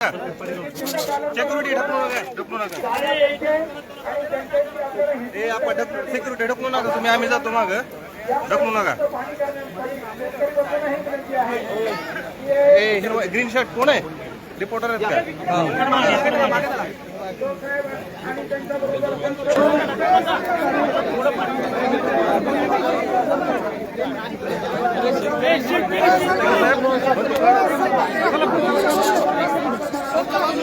Security ढकलू नका ढकलू नका ए आपण सिक्युरिटी ढकलू नका तुम्ही आम्ही जातो माग ढकलू नका ए हिरवा ग्रीन शर्ट कोण आहे रिपोर्टर आहेत का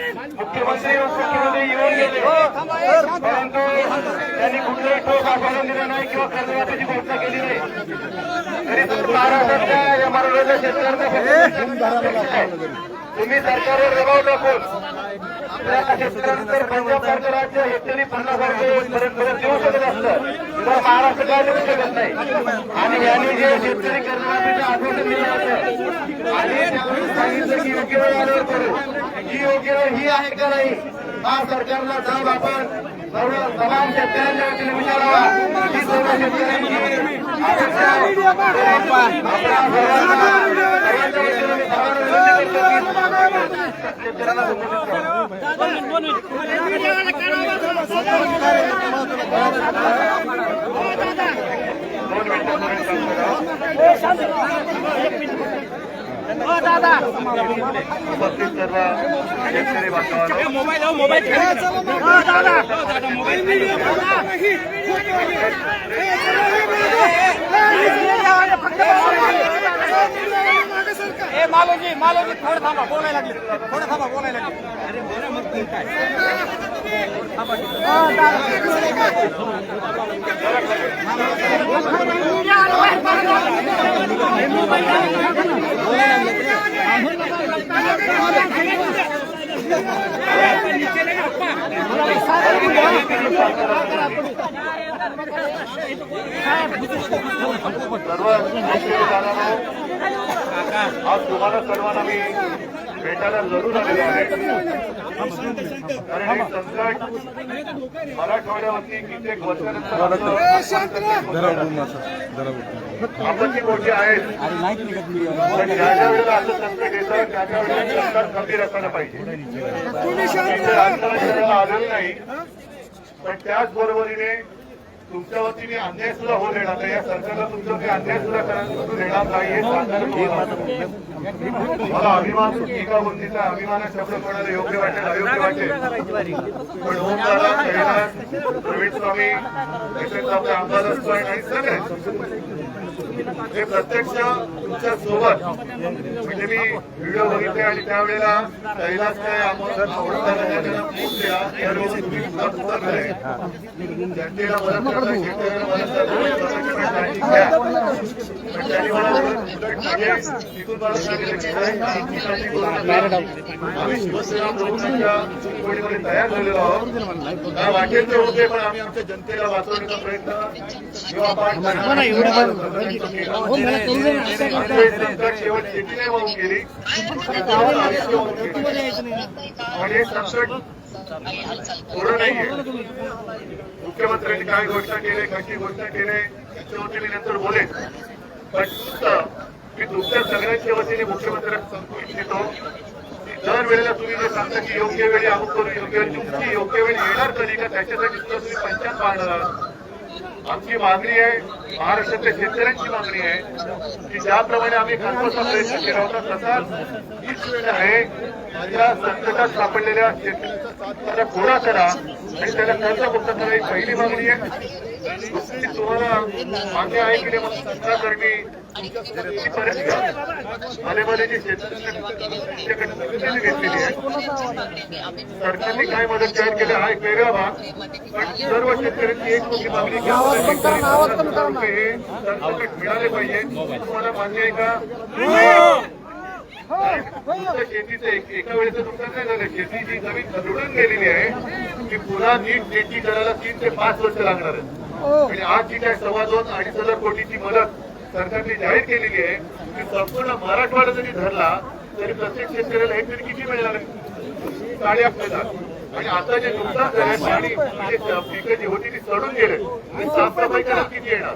मुख्यमंत्री मुख्यमंत्री येऊन गेले परंतु त्यांनी कुठलंही ठोस आश्वासन दिलं नाही किंवा कर्जमाफीची घोषणा केली नाही तरी तुम्ही महाराष्ट्रातल्या या मराठवाड्यातल्या शेतकऱ्यांचा तुम्ही सरकारवर दबाव टाकून त्या शेतकऱ्यांतर पंजाब सरकार राज्य हेक्टरी पन्नास हजार पर्यंत देऊ शकत असतं तर महाराष्ट्र काय देऊ शकत नाही आणि यांनी जे शेतकरी कर्जमाफीचं आश्वासन दिलं योग्य ही योग्य ही आहे का नाही हा सरकारला जाब आपण सर्व तमाम शेतकऱ्यांच्या वतीने विचारावा ही सर्व शेतकऱ्यांची अपेक्षा आहे. आपल्या सर्वांना- सर्वांच्या वतीने मी सर्वांना विनंती करतो की शेतकऱ्यांना संबोधित करा. दोन मिनिटं उपस्थित सर्व शेतकरी मालोजी मालोजी थोडं थांबा बोलायला लागले. थोडं थांबा बोलायला लागले. सर्व आज तुम्हाला सर्वांना मी भेटायला जरूर आलेलो आहे. कारण हे संकट मराठवाड्यावरती कित्येक वर्षानंतर आपत्ती मोठी आहेत पण ज्या ज्या वेळेला असं संकट येतं त्या त्या वेळेला सरकार खंबीर असायला पाहिजे. आंदोलन करायला आलेलं नाही. पण त्याच बरोबरीने तुमच्या वतीने अन्याय सुद्धा होऊ देणार नाही. या सरकारला तुमच्या वतीने अन्याय सुद्धा करायला देणार नाही हे सांगायला मला अभिमान एका गोष्टीचा अभिमान शब्द कोणाला योग्य वाटेल अयोग्य वाटेल. पण कैलास प्रवीण स्वामी आपले आमदार असतो आणि सगळे. हे म्हणजे प्रत्यक्ष तुमच्यासोबत म्हणजे मी व्हिडिओ बघितले आणि त्यावेळेला कैलास काय त्याला जनतेला आम्ही शिवसेना प्रमुखांच्या तयार झालेलो आहोत वाटेल ते होते पण आम्ही आमच्या जनतेला वाचवण्याचा प्रयत्न किंवा पाठ संकट शेतीने वाहून गेली गावाला आयुष्य थोडं नाहीये मुख्यमंत्र्यांनी काय घोषणा केली? कशी घोषणा केली? त्याच्यावरती मी नंतर बोलेन पण मी तुमच्या सगळ्यांच्या वतीने मुख्यमंत्र्यांना सांगू इच्छितो दर वेळेला तुम्ही जे सांगता की योग्य वेळी अमुक करू योग्य वेळी तुमची योग्य वेळ येणार कधी का त्याच्यासाठी सुद्धा तुम्ही पंचायत पाहणार आहात आमची मागणी आहे महाराष्ट्रातल्या शेतकऱ्यांची मागणी आहे की ज्याप्रमाणे आम्ही घरपोचा प्रयत्न केला होता तसाच हीच वेळ आहे या संकटात सापडलेल्या शेतकऱ्याला गोळा करा. आणि त्याला कर्ज मुक्त करा. ही पहिली मागणी आहे. दुसरी तुम्हाला मान्य आहे की नाही मला संघ कर्मी आलेमालेची शेतकऱ्यांकडे घेतलेली आहे. सरकारने काय मदत जाहीर केली हा एक वेगळा भाग. पण सर्व शेतकऱ्यांची एक मोठी मागणी हे सरसकट मिळाले पाहिजे. तुम्हाला मान्य आहे का? तुमच्या शेतीचं एका वेळेचं नुकसान नाही झालं. शेतीची जमीन खदडून गेलेली आहे ती पुन्हा नीट शेती करायला तीन ते पाच वर्ष लागणार आहे आणि म्हणजे आज जी काय सव्वा दोन अडीच हजार कोटीची मदत सरकारने जाहीर केलेली आहे की संपूर्ण मराठवाडा जरी धरला तरी प्रत्येक शेतकऱ्याला हेक्टरी किती मिळणार आहे? साडेआठ हजार आणि आता जे नुकसान झालंय पाणी म्हणजे पिकं जी होती ती चढून गेले आणि साफसफाई करायला किती येणार?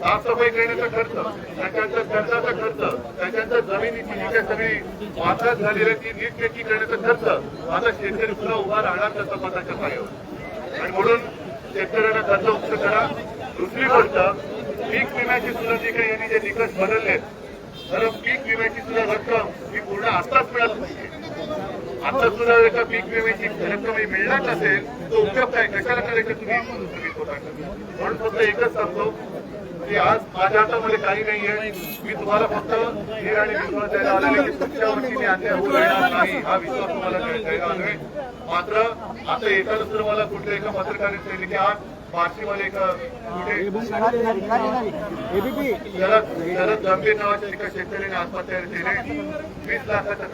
साफसफाई करण्याचा खर्च त्याच्यानंतर कर्जाचा खर्च त्याच्यानंतर जमिनीची जी काही सगळी वाताहत झालेली ती नीटनेटकी करण्याचा खर्च आता शेतकरी पुन्हा उभा राहणार त्या स्वतःच्या पायावर. आणि म्हणून शेतकऱ्यांना कर्ज मुक्त करा. दुसरी गोष्ट पीक विम्याची सुद्धा जे काही यांनी जे निकष बदलले तर पीक विम्याची सुद्धा रक्कम ही पूर्ण आताच मिळत पाहिजे आता सुद्धा एका पीक विम्याची रक्कम मिळणार नसेल तो उपयोग काय कशाला करायचं तुम्ही? म्हणून फक्त एकच सांगतो की आज माझ्या हातामध्ये काही नाही आहे मी तुम्हाला फक्त हे आणि विश्वास द्यायला आलेले की तुमच्या वतीने अन्याय होऊ देणार नाही हा विश्वास तुम्हाला द्यायला आलोय मात्र आता एकाच दुसरं मला कुठल्या एका पत्रकाराने सांगितले की आज शरद शरद गंभीर नावाच्या एका शेतकऱ्याने आत्महत्या केली. वीस लाखाचा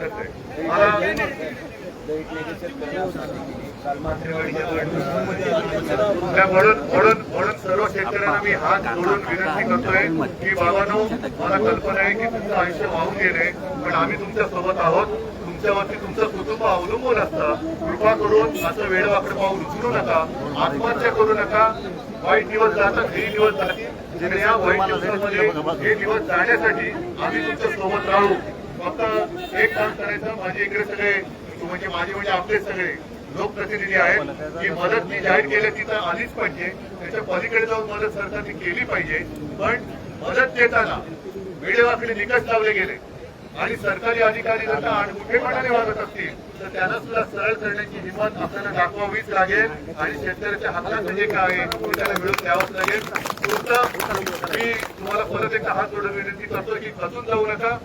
म्हणून म्हणून म्हणून सर्व शेतकऱ्यांना मी हात जोडून विनंती करतोय की बाबांनो मला कल्पना आहे की तुमचं आयुष्य वाहून गेले पण आम्ही तुमच्यासोबत आहोत. तुमच्यावरती तुमचं कुटुंब अवलंबून असतं कृपा करून असं वेळवाकडे पाऊल उचलू नका आत्महत्या करू नका. वाईट दिवस जातात हे दिवस जातील या वाईट दिवसामध्ये हे दिवस जाण्यासाठी आम्ही तुमच्यासोबत राहू. फक्त एक काम करायचं माझे इकडे सगळे म्हणजे माझे म्हणजे आपले सगळे लोकप्रतिनिधी आहेत. की मदत मी जाहीर केली तिथं आलीच पाहिजे. त्याच्या पलीकडे जाऊन मदत सरकारने केली पाहिजे. पण मदत देताना वेळेवाकडे निकष लावले गेले. आणि सरकारी अधिकारी जर का आडमुठेपणाने वागत असतील तर त्यांना सुद्धा सरळ करण्याची हिंमत आपल्याला दाखवावीच लागेल आणि शेतकऱ्याच्या हक्काचं जे काय आहे ते त्याला मिळून द्यावंच लागेल. तुमचं मी तुम्हाला परत एकदा हात जोडून विनंती करतो की खचून जाऊ नका.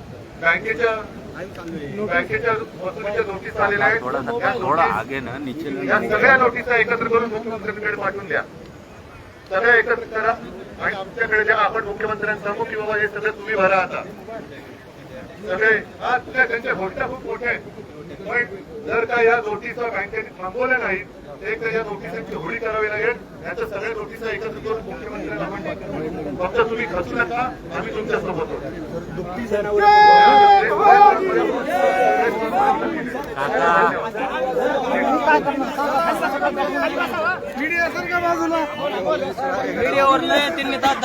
बँकेच्या बँकेच्या वसुलीच्या नोटीस आलेल्या आहेत. या सगळ्या नोटिसा एकत्र करून मुख्यमंत्र्यांकडे पाठवून द्या. सगळ्या एकत्र करा. आणि तुमच्याकडे आपण मुख्यमंत्र्यांना सांगू की बाबा हे सगळं तुम्ही भरा आता. सगळे. तुझ्या त्यांच्या घोषणा खूप मोठ्या आहेत. पण जर का या नोटिसा बँकेने थांबवल्या नाहीत तर एक तर या नोटिसांची होळी करावी लागेल. याच्या सगळ्या नोटिसा एकत्र करून मुख्यमंत्र्यांना आपण. फक्त तुम्ही खचू नका आम्ही तुमच्यासोबत मीडियावर नाही त्यांनी दाद